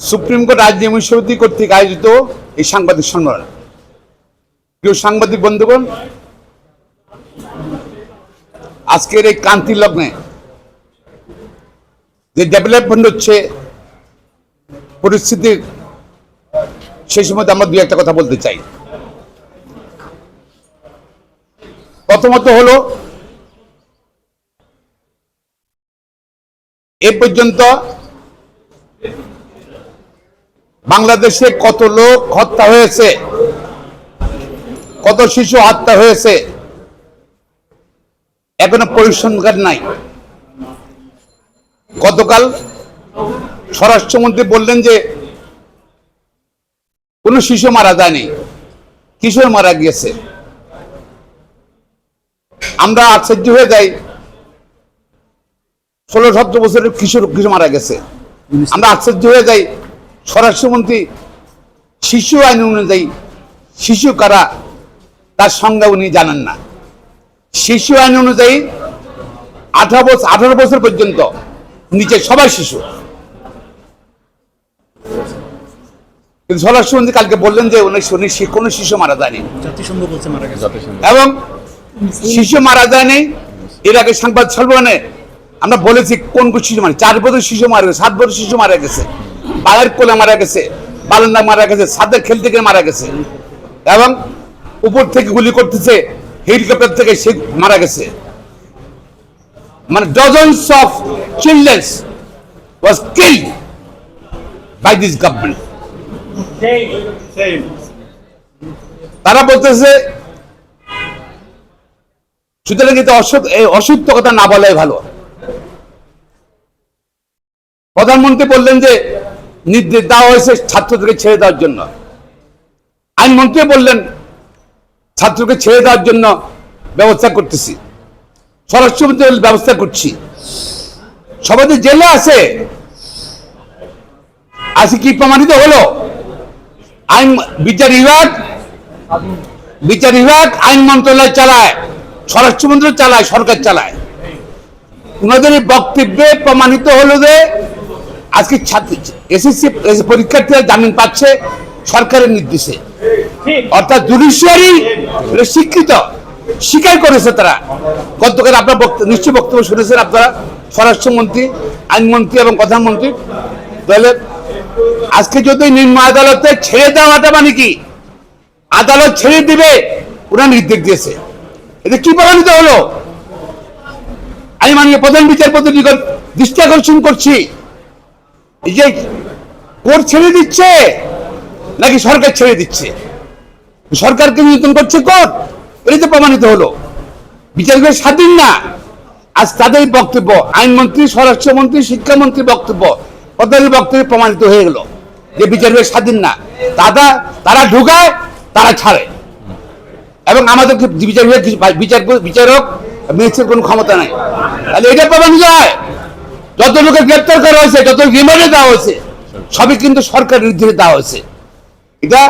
Supreme court রাজ্য সমিতি কর্তৃক আয়োজিত এই সাংবাদিক সম্মেলন। প্রিয় সাংবাদিক বন্ধুগণ, আজকের এই ক্রান্তি লগ্নে যে ডেভেলপমেন্ট হচ্ছে, পরিস্থিতির সেই সময় আমরা দুই একটা কথা বলতে চাই। প্রথমত হলো পর্যন্ত বাংলাদেশে কত লোক হত্যা হয়েছে? কত শিশু হত্যা হয়েছে? এখনও পরিসংখ্যান নাই। গতকাল স্বরাষ্ট্রমন্ত্রী বললেন যে কোনো শিশু মারা যায়নি, কিশোর মারা গিয়েছে। আমরা আশ্চর্য হয়ে যাই। ষোলো সতেরো বছরের কিশোর কিশোর মারা গেছে। আমরা আশ্চর্য হয়ে যাই স্বরাষ্ট্রমন্ত্রী শিশু আইন অনুযায়ী শিশু কারা তার সংজ্ঞা উনি জানেন না। শিশু আইন অনুযায়ী আঠারো বছর আঠারো বছর পর্যন্ত নিচে সবাই শিশু। কিন্তু স্বরাষ্ট্রমন্ত্রী কালকে বললেন যে উনি উনি শি- কোনো শিশু মারা যায়নি। জাতিসংঘ বলছে মারা গেছে। এবং শিশু মারা যায়নি এর আগে সংবাদ সম্মেলনে আমরা বলেছি কোন কোন শিশু মারা চার বছর শিশু মারা গেছে, সাত বছর শিশু মারা গেছে। পায়ের কোলে মারা গেছে বারান্দা মারা গেছে ছাদের খেলতে গিয়ে মারা গেছে। এবং উপর থেকে গুলি করতেছে, হেলিকপ্টার থেকে সে মারা গেছে। মানে dozens of childrens was killed by this government তারা বলতেছে, সুতরাং এই অসত্য কথা না বলাই ভালো। প্রধানমন্ত্রী বললেন যে নির্দেশ দেওয়া হয়েছে ছাত্রদেরকে ছেড়ে দেওয়ার জন্য। আইনমন্ত্রী বললেন, ছাত্রকে ছেড়ে দেওয়ার জন্য ব্যবস্থা করতেছি। স্বরাষ্ট্রমন্ত্রী ব্যবস্থা করছি। সবাই জেলে আছে আজকে কি প্রমাণিত হলো? আইন, বিচার বিভাগ বিচার বিভাগ আইন মন্ত্রণালয় চালায় স্বরাষ্ট্রমন্ত্রী চালায়, সরকার চালায়। ওনাদের বক্তব্যে প্রমাণিত হলো যে আজকে এসএসসি পরীক্ষার্থীরা জামিন পাচ্ছে সরকারের নির্দেশে। অর্থাৎ জুডিশিয়ারি স্বীকৃত স্বীকার করেছে তারা। গতকাল আপনার নিশ্চয় বক্তব্য শুনেছেন আপনারা। স্বরাষ্ট্রমন্ত্রী, আইনমন্ত্রী এবং প্রধানমন্ত্রী তাহলে আজকে যদি নিম্ন আদালতে ছেড়ে দেওয়াটা মানে কি? আদালত ছেড়ে দিবে ওরা নির্দেশ দিয়েছে। এটা কি প্রমাণিত হলো? আমি মাননীয় প্রধান বিচারপতি দৃষ্টি আকর্ষণ করছি। এই যে কোর্ট ছেড়ে দিচ্ছে নাকি সরকার ছেড়ে দিচ্ছে সরকারকে নিয়ন্ত্রণ করছে কোর্ট এটাই তো প্রমাণিত হলো বিচার স্বাধীন না আজ তাদের বক্তব্য আইনমন্ত্রী স্বরাষ্ট্রমন্ত্রী শিক্ষামন্ত্রী বক্তব্য তাদের বক্তব্যে প্রমাণিত হয়ে গেল যে বিচার বিভাগ স্বাধীন না তারা তারা ঢুকায় তারা ছাড়ে এবং আমাদেরকে বিচার বিভাগ বিচার বিচারক মিনিস্টার কোনো ক্ষমতা নাই তাহলে এটা প্রমাণিত হয় যত লোকের গ্রেপ্তার করা হয়েছে যত রিমান্ডে দেওয়া হয়েছে, সবই কিন্তু সরকার নির্দেশে দেওয়া হয়েছে। এটা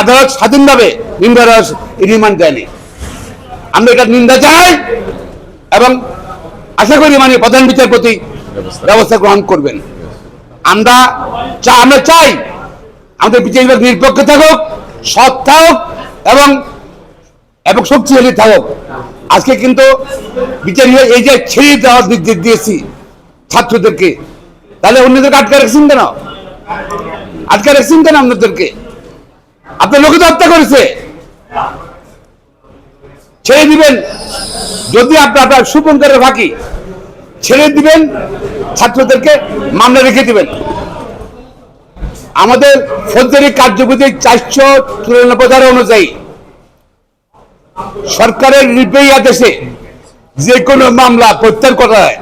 আদালত স্বাধীনভাবে নিম্ন রিমান্ড দেয়নি। আমরা এটা নিন্দা চাই এবং আশা করি মানে প্রধান বিচারপতি ব্যবস্থা গ্রহণ করবেন। আমরা চা আমরা চাই আমাদের বিচার বিভাগ নিরপেক্ষ থাকুক, সৎ থাকুক এবং এবং শক্তিশালী থাকুক। আজকে কিন্তু বিচার বিভাগ এই যে ছেড়ে দেওয়ার নির্দেশ দিয়েছি ছাত্রদেরকে। তাহলে অন্যদেরকে আটকে রাখছেন কেন? আটকে রাখছেন কেন আপনাদেরকে আপনার লোকে তো হত্যা করেছে। ছেড়ে দিবেন। যদি আপনার আপনার সুপঙ্করের ফাঁকি ছেড়ে দিবেন, ছাত্রদেরকে মামলা রেখে দিবেন। আমাদের ফৌজদারি কার্যবিধি চারশো চুরানব্বই ধারা অনুযায়ী সরকারের নির্বাহী আদেশে যে কোনো মামলা প্রত্যাহার করা যায়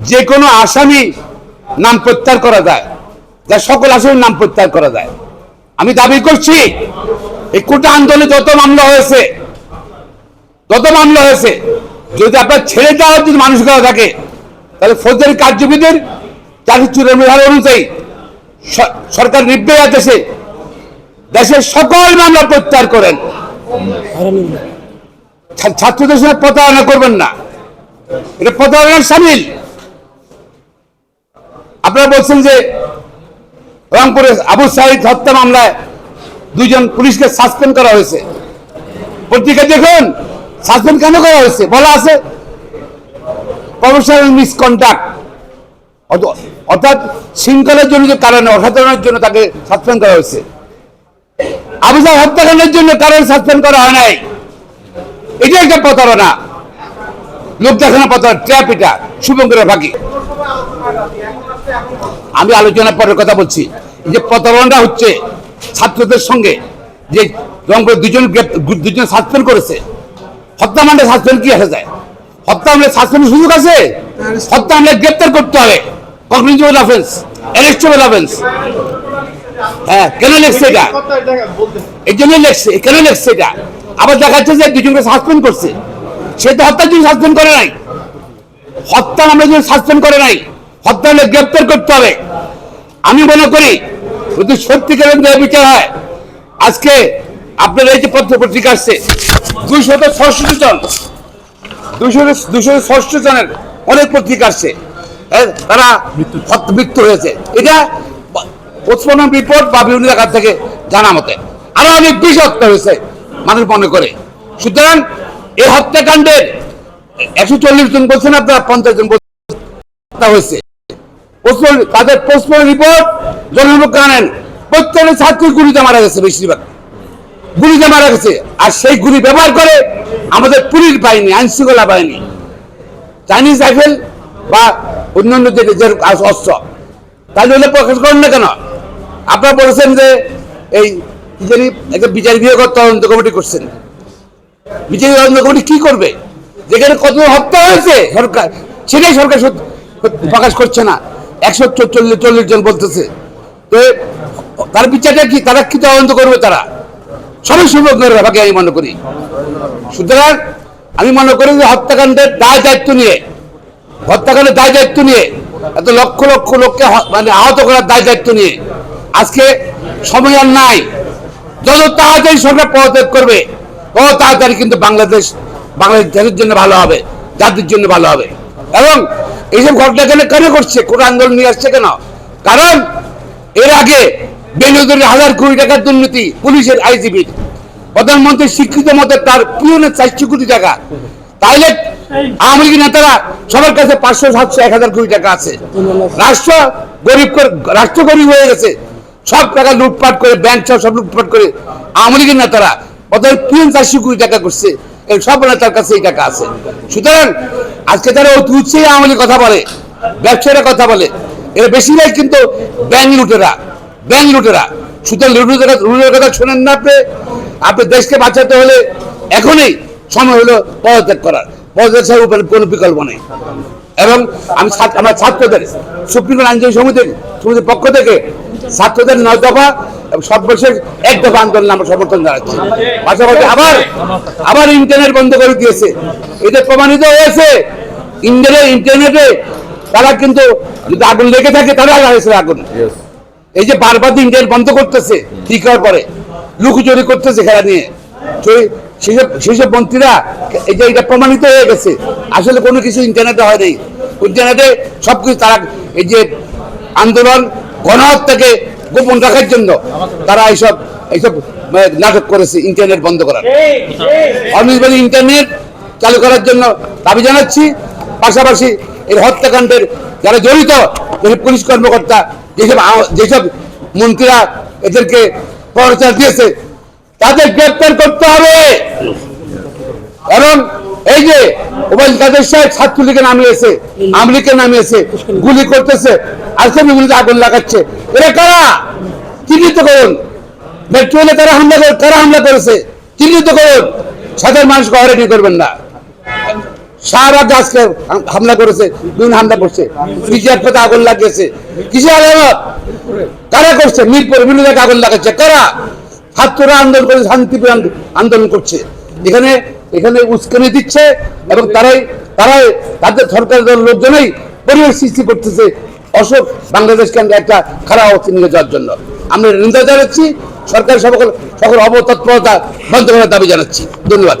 যে কোনো আসামি নাম প্রত্যাহার করা যায়। যা সকল আসামির নাম প্রত্যাহার করা যায়। আমি দাবি করছি এই কোটা আন্দোলনে যত মামলা হয়েছে যত মামলা হয়েছে যদি আপনার ছেড়ে দেওয়ার যদি মানসিকতা থাকে তাহলে ফৌজদারি কার্যবিধির চাকরি ধারা অনুযায়ী সরকার নির্বাহী আদেশে দেশের সকল মামলা প্রত্যাহার করেন। ছাত্রদের সঙ্গে প্রতারণা করবেন না। এটা প্রতারণার সামিল। আপনারা বলছেন যে রংপুরে আবু সাইদ হত্যা মামলায় দুইজন পুলিশকে সাসপেন্ড করা হয়েছে। পত্রিকা দেখুন, সাসপেন্ড কেন করা হয়েছে? বলা আছে, প্রফেশনাল মিসকন্ডাক্ট। অর্থাৎ শৃঙ্খলার জন্য কারণে, অসাধারণের জন্য তাকে সাসপেন্ড করা হয়েছে। আবু সাহেব হত্যাকাণ্ডের জন্য কারণ সাসপেন্ড করা হয় নাই। এটা একটা প্রতারণা। লোক দেখানো প্রতারণা, ট্র্যাপ এটা, শুভঙ্করের আমি আলোচনার পরের কথা বলছি যে প্রতারণাটা হচ্ছে ছাত্রদের সঙ্গে, যে রংপুর দুজন দুজন সাসপেন্ড করেছে, হত্যা মানে সাসপেন্ড কি আসা যায় হত্যা মামলায় সাসপেন্ডের সুযোগ আছে? হত্যা মামলায় গ্রেপ্তার করতে হবে। Cognizable offence arrestable offence. হ্যাঁ কেন লেখছে এটা? এই জন্য লেখছে, কেন লেখছে এটা? আবার দেখা যাচ্ছে যে দুজনকে সাসপেন্ড করছে। সে তো হত্যার জন্য সাসপেন্ড করে নাই। হত্যা আমরা যদি সাসপেন্ড করে নাই। হত্যা হলে গ্রেপ্তার করতে হবে। আমি মনে করি যদি সত্যিকারের ন্যায় বিচার হয় আজকে আপনার এই যে পত্র পত্রিকা আসছে দুইশত ষষ্ঠ জন দুইশো দুইশো ষষ্ঠ জনের অনেক পত্রিকা আসছে তারা মৃত্যু। হয়েছে। এটা পোস্টমর্টম রিপোর্ট বা বিভিন্ন জায়গা থেকে জানা মতে। আরও অনেক বেশি হত্যা হয়েছে মানুষ মনে করে। সুতরাং এই হত্যাকাণ্ডের একশো চল্লিশ জন বলছেন আপনারা পঞ্চাশ জন বলছেন হত্যা হয়েছে। তাদের প্রশ্ন রিপোর্ট? জনমুখ আনেন প্রত্যেকটা ছাত্রী গুলিতে মারা গেছে বেশিরভাগ। গুলিতে মারা গেছে। আর সেই গুলি ব্যবহার করে আমাদের পুলিশ বাহিনী আইন শৃঙ্খলা বাহিনী, চাইনিজ রাইফেল বা অন্যান্য যে যে অস্ত্র তাহলে হলে প্রকাশ করেন না কেন? আপনারা বলেছেন যে এই জানি একটা বিচার বিভাগ তদন্ত কমিটি করছেন। বিচার তদন্ত কমিটি কি করবে? যেখানে কত হত্যা হয়েছে, সরকার, সেটাই সরকার প্রকাশ করছে না। একশো চল্লিশ চল্লিশ জন বলতেছে। তো তার বিচারটা কি, তারা কি তদন্ত করবে তারা? সবাই সুযোগের ব্যাপারে আমি মনে করি। সুতরাং আমি মনে করি যে হত্যাকাণ্ডের দায় দায়িত্ব নিয়ে, হত্যাকাণ্ডের দায় দায়িত্ব নিয়ে, এত লক্ষ লক্ষ লোককে মানে আহত করার দায় দায়িত্ব নিয়ে আজকে সময় আর নাই। যত তাড়াতাড়ি সরকার পদত্যাগ করবে, তত তাড়াতাড়ি কিন্তু বাংলাদেশ বাংলাদেশ দেশের জন্য ভালো হবে, জাতির জন্য ভালো হবে। এবং এইসব ঘটনা কেন কেন করছে কোন আন্দোলন নিয়ে আসছে কেন? কারণ এর আগে বেনজরের হাজার কোটি টাকার দুর্নীতি পুলিশের আইজিবির প্রধানমন্ত্রী স্বীকৃত মতে তার পিওনের চারশো কোটি টাকা। তাইলে আওয়ামী লীগের নেতারা সবার কাছে পাঁচশো, সাতশো, এক হাজার কোটি টাকা আছে। রাষ্ট্র গরিব রাষ্ট্র গরিব হয়ে গেছে। সব টাকা লুটপাট করে ব্যাংক সব সব লুটপাট করে আওয়ামী লীগের নেতারা প্রথমে পিওন চারশো কোটি টাকা করছে। সব নেতার কাছে এই টাকা আছে। সুতরাং আজকে তারা অতি উৎসাহী আওয়ামী কথা বলে, ব্যবসায়ীরা কথা বলে। এরা বেশিরভাগ কিন্তু ব্যাংক লুটেরা ব্যাংক লুটেরা। সুতরাং লুটের লুটের কথা শোনেন না আপনি। আপনি দেশকে বাঁচাতে হলে এখনই সময় হলো পদত্যাগ করার। পদত্যাগ ছাড়া উপরে কোনো বিকল্প নেই। এবং আমি আমার ছাত্রদের, সুপ্রিম কোর্ট আইনজীবী সমিতির সমিতির পক্ষ থেকে ছাত্রদের নয় দফা এবং সর্বশেষ এক দফা আন্দোলন আমরা সমর্থন জানাচ্ছি। পাশাপাশি আবার আবার ইন্টারনেট বন্ধ করে দিয়েছে। এটা প্রমাণিত হয়েছে ইন্টারনেট ইন্টারনেটে তারা কিন্তু যদি আগুন লেগে থাকে তারা লাগাইছে আগুন। এই যে বারবার ইন্টারনেট বন্ধ করতেছে ঠিক হওয়ার পরে লুকোচুরি করতেছে খেলা নিয়ে। সেই- সেসব সেসব মন্ত্রীরা এই যে এটা প্রমাণিত হয়ে গেছে। আসলে কোনো কিছু ইন্টারনেটে হয় নাই। ইন্টারনেটে সবকিছু তারা এই যে আন্দোলন গণহত্যাকে গোপন রাখার জন্য তারা এইসব এইসব নাটক করেছে ইন্টারনেট বন্ধ করার। অনির্বাণী ইন্টারনেট চালু করার জন্য দাবি জানাচ্ছি। পাশাপাশি এই হত্যাকাণ্ডের যারা জড়িত যেসব পুলিশ কর্মকর্তা, যেসব যেসব মন্ত্রীরা এদেরকে প্রচার দিয়েছে, তাদের গ্রেপ্তার করতে হবে। এবং এই যে ওবাইল কাদের সাহেব ছাত্রলীগে নামিয়েছে আমলিকে নামিয়েছে গুলি করতেছে আজকে গুলিতে আগুন লাগাচ্ছে, এরা কারা? চিহ্নিত করুন। মেট্রোলে তারা হামলা করে, কারা হামলা করেছে? চিহ্নিত করুন। সাধারণ মানুষকে হয়রানি করবেন না। সারা আজকে হামলা করেছে বিভিন্ন হামলা করছে বিজেপি আগুন লাগিয়েছে। কিসে আদালত কারা করছে? মিরপুর বিভিন্ন জায়গায় আগুন লাগাচ্ছে। কারা? ছাত্ররা আন্দোলন করে শান্তি আন্দোলন করছে। এখানে এখানে উস্কানি দিচ্ছে এবং তারাই তারাই তাদের সরকারের লোকজনই পরিবেশ সৃষ্টি করতেছে। অশোক বাংলাদেশকে আমরা একটা খারাপ অবস্থা নিয়ে যাওয়ার জন্য। আমরা নিন্দা জানাচ্ছি, সরকার সকল সকল অবতৎপরতা বন্ধ করার দাবি জানাচ্ছি। ধন্যবাদ।